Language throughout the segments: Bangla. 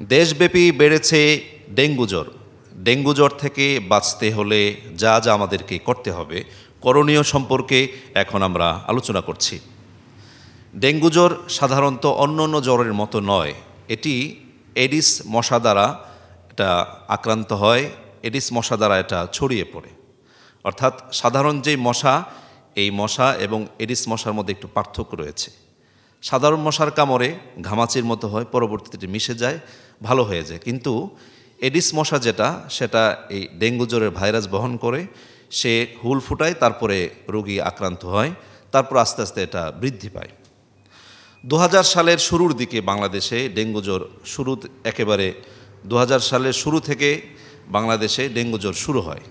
দেশব্যাপী বেড়েছে ডেঙ্গু জ্বর। ডেঙ্গু জ্বর থেকে বাঁচতে হলে যা যা আমাদেরকে করতে হবে, করণীয় সম্পর্কে এখন আমরা আলোচনা করছি। ডেঙ্গু জ্বর সাধারণত অন্য অন্য জ্বরের মতো নয়। এটি এডিস মশা দ্বারা এটা আক্রান্ত হয়, এডিস মশা দ্বারা এটা ছড়িয়ে পড়ে। অর্থাৎ সাধারণ যে মশা, এই মশা এবং এডিস মশার মধ্যে একটু পার্থক্য রয়েছে। সাধারণ মশার কামড়ে ঘামাচির মতো হয়, পরবর্তীতে মিশে যায়। ভালো হয়ে যায়। কিন্তু এডিস মশা যেটা, সেটা এই ডেঙ্গু জ্বরের ভাইরাস বহন করে, সে হুল ফুটায়, তারপরে রোগী আক্রান্ত হয়, তারপর আস্তে আস্তে এটা বৃদ্ধি পায়। দু হাজার সালের শুরুর দিকে বাংলাদেশে ডেঙ্গু জ্বর শুরু একেবারে দু হাজার সালের শুরু থেকে বাংলাদেশে ডেঙ্গু জ্বর শুরু হয়।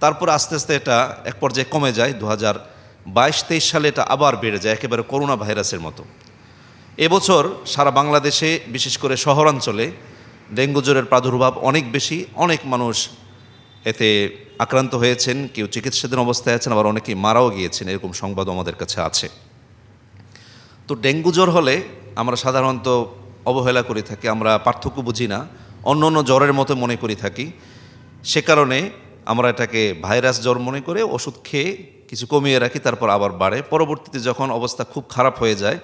তারপর আস্তে আস্তে এটা এক পর্যায়ে কমে যায়। দু হাজার বাইশ তেইশ সালে এটা আবার বেড়ে যায়, একেবারে করোনা ভাইরাসের মতো। এবছর সারা বাংলাদেশে, বিশেষ করে শহরাঞ্চলে, ডেঙ্গু জ্বরের প্রাদুর্ভাব অনেক বেশি, অনেক মানুষ এতে আক্রান্ত হয়েছেন, কেউ চিকিৎসাধীন অবস্থায় আছেন, আবার অনেকেই মারাও গিয়েছেন, এরকম সংবাদ আমাদের কাছে আছে। তো ডেঙ্গু জ্বর হলে আমরা সাধারণত অবহেলা করে থাকি, আমরা পার্থক্য বুঝি না, অন্য অন্য জ্বরের মতো মনে করে থাকি। সে কারণে আমরা এটাকে ভাইরাস জ্বর মনে করে ওষুধ খেয়ে কিছু কমিয়ে রাখি, তারপর আবার বাড়ে। পরবর্তীতে যখন অবস্থা খুব খারাপ হয়ে যায়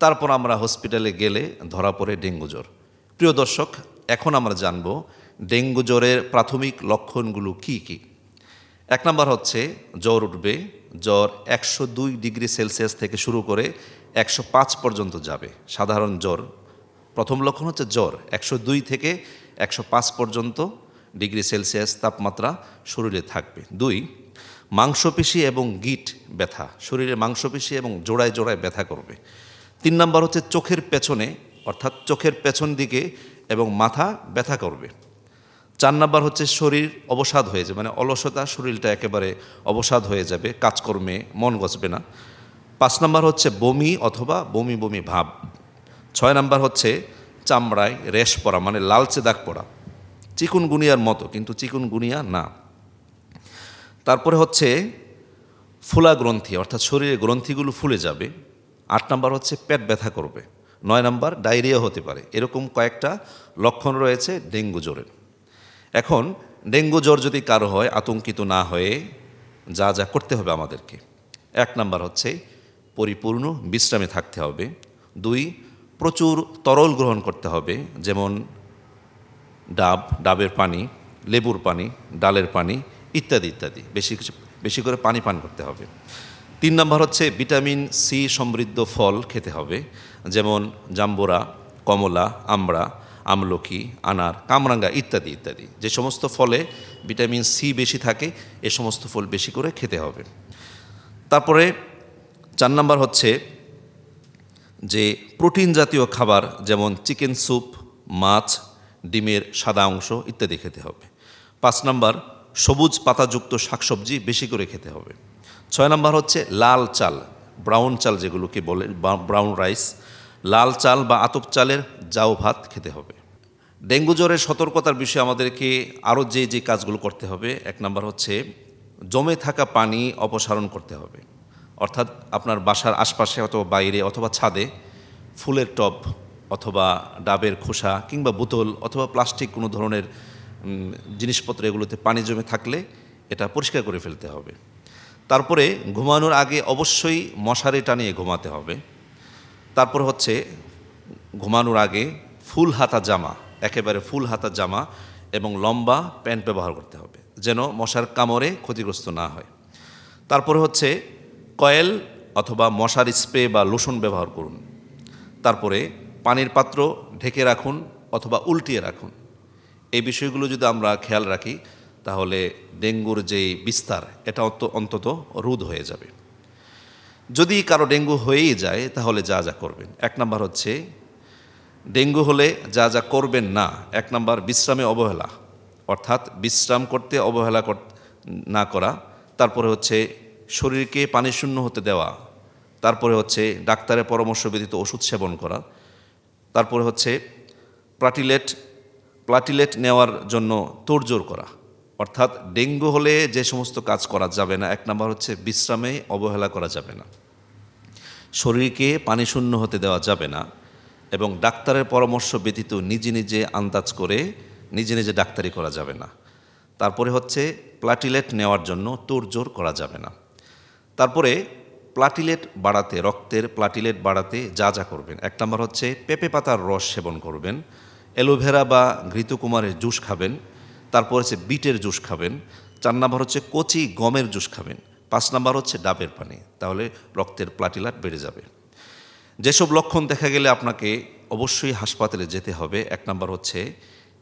তারপর আমরা হসপিটালে গেলে ধরা পড়ে ডেঙ্গু জ্বর। প্রিয় দর্শক, এখন আমরা জানব ডেঙ্গু জ্বরের প্রাথমিক লক্ষণগুলো কী কী। এক নম্বর হচ্ছে, জ্বর উঠবে, জ্বর একশো দুই ডিগ্রি সেলসিয়াস থেকে শুরু করে একশো পাঁচ পর্যন্ত যাবে, সাধারণ জ্বর। প্রথম লক্ষণ হচ্ছে জ্বর, একশো দুই থেকে একশো পাঁচ পর্যন্ত ডিগ্রি সেলসিয়াস তাপমাত্রা শরীরে থাকবে। দুই, মাংসপেশি এবং গিট ব্যথা, শরীরে মাংসপেশি এবং জোড়ায় জোড়ায় ব্যথা করবে। তিন নম্বর হচ্ছে চোখের পেছনে, অর্থাৎ চোখের পেছন দিকে এবং মাথা ব্যথা করবে। চার নাম্বার হচ্ছে শরীর অবসাদ হয়ে যাবে মানে অলসতা, শরীরটা একেবারে অবসাদ হয়ে যাবে, কাজকর্মে মন গছবে না। পাঁচ নাম্বার হচ্ছে বমি অথবা বমি বমি ভাব। ছয় নাম্বার হচ্ছে চামড়ায় রেশ পড়া মানে লালচে দাগ পড়া। চিকুন গুনিয়ার মতো, কিন্তু চিকুন গুনিয়া না। তারপরে হচ্ছে ফুলা গ্রন্থি অর্থাৎ শরীরের গ্রন্থিগুলো ফুলে যাবে। আট নাম্বার হচ্ছে পেট ব্যথা করবে। নয় নাম্বার ডায়রিয়া হতে পারে। এরকম কয়েকটা লক্ষণ রয়েছে ডেঙ্গু জ্বরের। এখন ডেঙ্গু জ্বর যদি কারও হয়, আতঙ্কিত না হয়ে যা যা করতে হবে আমাদেরকে। এক নাম্বার হচ্ছে পরিপূর্ণ বিশ্রামে থাকতে হবে। দুই, প্রচুর তরল গ্রহণ করতে হবে, যেমন ডাব, ডাবের পানি, লেবুর পানি, ডালের পানি ইত্যাদি ইত্যাদি। বেশি বেশি করে পানি পান করতে হবে। তিন নম্বর হচ্ছে ভিটামিন সি সমৃদ্ধ ফল খেতে হবে, যেমন জাম্বুরা, কমলা, আমড়া, আমলকি, আনার, কামরাঙ্গা ইত্যাদি ইত্যাদি। যে সমস্ত ফলে ভিটামিন সি বেশি থাকে, এ সমস্ত ফল বেশি করে খেতে হবে। তারপরে চার নাম্বার হচ্ছে যে প্রোটিন জাতীয় খাবার, যেমন চিকেন স্যুপ, মাছ, ডিমের সাদা অংশ ইত্যাদি খেতে হবে। পাঁচ নাম্বার, সবুজ পাতাযুক্ত শাকসবজি বেশি করে খেতে হবে। ছয় নম্বর হচ্ছে লাল চাল ব্রাউন চাল যেগুলোকে বলে ব্রাউন রাইস লাল চাল বা আতপ চালের জাউ ভাত খেতে হবে। ডেঙ্গু জ্বরের সতর্কতার বিষয়ে আমাদেরকে আরও যে যে কাজগুলো করতে হবে, এক নম্বর হচ্ছে জমে থাকা পানি অপসারণ করতে হবে। অর্থাৎ আপনার বাসার আশপাশে অথবা বাইরে অথবা ছাদে ফুলের টব অথবা ডাবের খোসা কিংবা বোতল অথবা প্লাস্টিক কোনো ধরনের জিনিসপত্র এগুলোতে পানি জমে থাকলে এটা পরিষ্কার করে ফেলতে হবে। তারপরে ঘুমানোর আগে অবশ্যই মশারি টানিয়ে ঘুমাতে হবে। তারপর হচ্ছে ঘুমানোর আগে ফুল হাতা জামা, একেবারে ফুল হাতা জামা এবং লম্বা প্যান্ট ব্যবহার করতে হবে যেন মশার কামড়ে ক্ষতিগ্রস্ত না হয়। তারপরে হচ্ছে কয়েল অথবা মশার স্প্রে বা লোশন ব্যবহার করুন। তারপরে পানির পাত্র ঢেকে রাখুন অথবা উল্টিয়ে রাখুন। এই বিষয়গুলো যদি আমরা খেয়াল রাখি তাহলে ডেঙ্গুর যে বিস্তার, এটা অন্ত- অন্তত রোধ হয়ে যাবে। যদি কারও ডেঙ্গু হয়েই যায়, তাহলে যা যা করবেন। এক নাম্বার হচ্ছে, ডেঙ্গু হলে যা যা করবেন না, এক নাম্বার বিশ্রামে অবহেলা। অর্থাৎ বিশ্রাম করতে অবহেলা না করা। তারপরে হচ্ছে, শরীরকে পানি শূন্য হতে দেওয়া। তারপরে হচ্ছে, ডাক্তারের পরামর্শ ব্যতীত ওষুধ সেবন করা। তারপরে হচ্ছে, প্লাটিলেট প্লাটিলেট নেওয়ার জন্য তোড়জোড় করা। অর্থাৎ ডেঙ্গু হলে যে সমস্ত কাজ করা যাবে না, এক নাম্বার হচ্ছে বিশ্রামে অবহেলা করা যাবে না। শরীরকে পানি শূন্য হতে দেওয়া যাবে না এবং ডাক্তারের পরামর্শ ব্যতীত নিজে নিজে আন্দাজ করে নিজে নিজে ডাক্তারি করা যাবে না। তারপরে হচ্ছে প্লাটিলেট নেওয়ার জন্য তোড়জোড় করা যাবে না। তারপরে প্লাটিলেট বাড়াতে, রক্তের প্লাটিলেট বাড়াতে যা যা করবেন। এক নম্বর হচ্ছে পেঁপে পাতার রস সেবন করবেন, অ্যালোভেরা বা ঘৃতকুমারের জুস খাবেন তারপর হচ্ছে বিটের জুস খাবেন। চার নম্বর হচ্ছে কচি গমের জুস খাবেন। পাঁচ নম্বর হচ্ছে ডাবের পানি। তাহলে রক্তের প্লাটিলাট বেড়ে যাবে। যেসব লক্ষণ দেখা গেলে আপনাকে অবশ্যই হাসপাতালে যেতে হবে। এক নম্বর হচ্ছে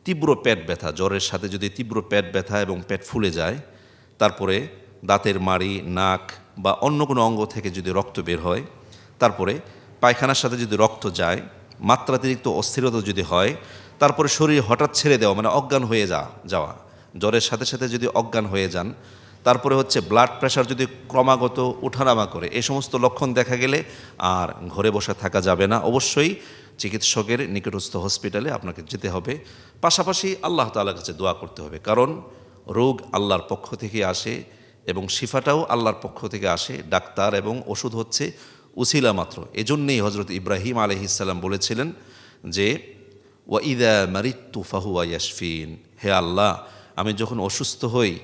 তীব্র পেট ব্যথা। জ্বরের সাথে যদি তীব্র পেট ব্যথা এবং পেট ফুলে যায়, তারপরে দাঁতের মাড়ি, নাক বা অন্য কোনো অঙ্গ থেকে যদি রক্ত বের হয়, তারপরে পায়খানার সাথে যদি রক্ত যায় মাত্রাতিরিক্ত অস্থিরতা যদি হয়, তারপরে শরীর হঠাৎ ছেড়ে দেওয়া মানে অজ্ঞান হয়ে যা যাওয়া। জ্বরের সাথে সাথে যদি অজ্ঞান হয়ে যান, তারপরে হচ্ছে ব্লাড প্রেশার যদি ক্রমাগত ওঠানামা করে এই সমস্ত লক্ষণ দেখা গেলে আর ঘরে বসে থাকা যাবে না। অবশ্যই চিকিৎসকের নিকটস্থ হসপিটালে আপনাকে যেতে হবে। পাশাপাশি আল্লাহ তাআলার কাছে দোয়া করতে হবে, কারণ রোগ আল্লাহর পক্ষ থেকে আসে এবং শিফাটাও আল্লাহর পক্ষ থেকে আসে। ডাক্তার এবং ওষুধ হচ্ছে উসিলা মাত্র। এজন্যেই হজরত ইব্রাহিম আলহিসাল্লাম বলেছিলেন যে, ওয়াইদা মারিত্তু ফাহুয়া ইয়াসফিন হে আল্লাহ, আমি যখন অসুস্থ হই,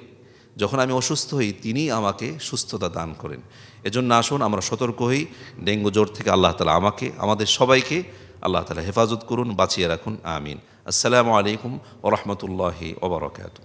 যখন আমি অসুস্থ হই, তিনি আমাকে সুস্থতা দান করেন। এজন্য আসুন, আমরা সতর্ক হই। ডেঙ্গু জ্বর থেকে আল্লাহ তালা আমাকে, আমাদের সবাইকে আল্লাহ তালা হেফাজত করুন, বাঁচিয়ে রাখুন। আমিন। আসসালামু আলাইকুম ওরহমতুল্লাহি ওবরাকাতু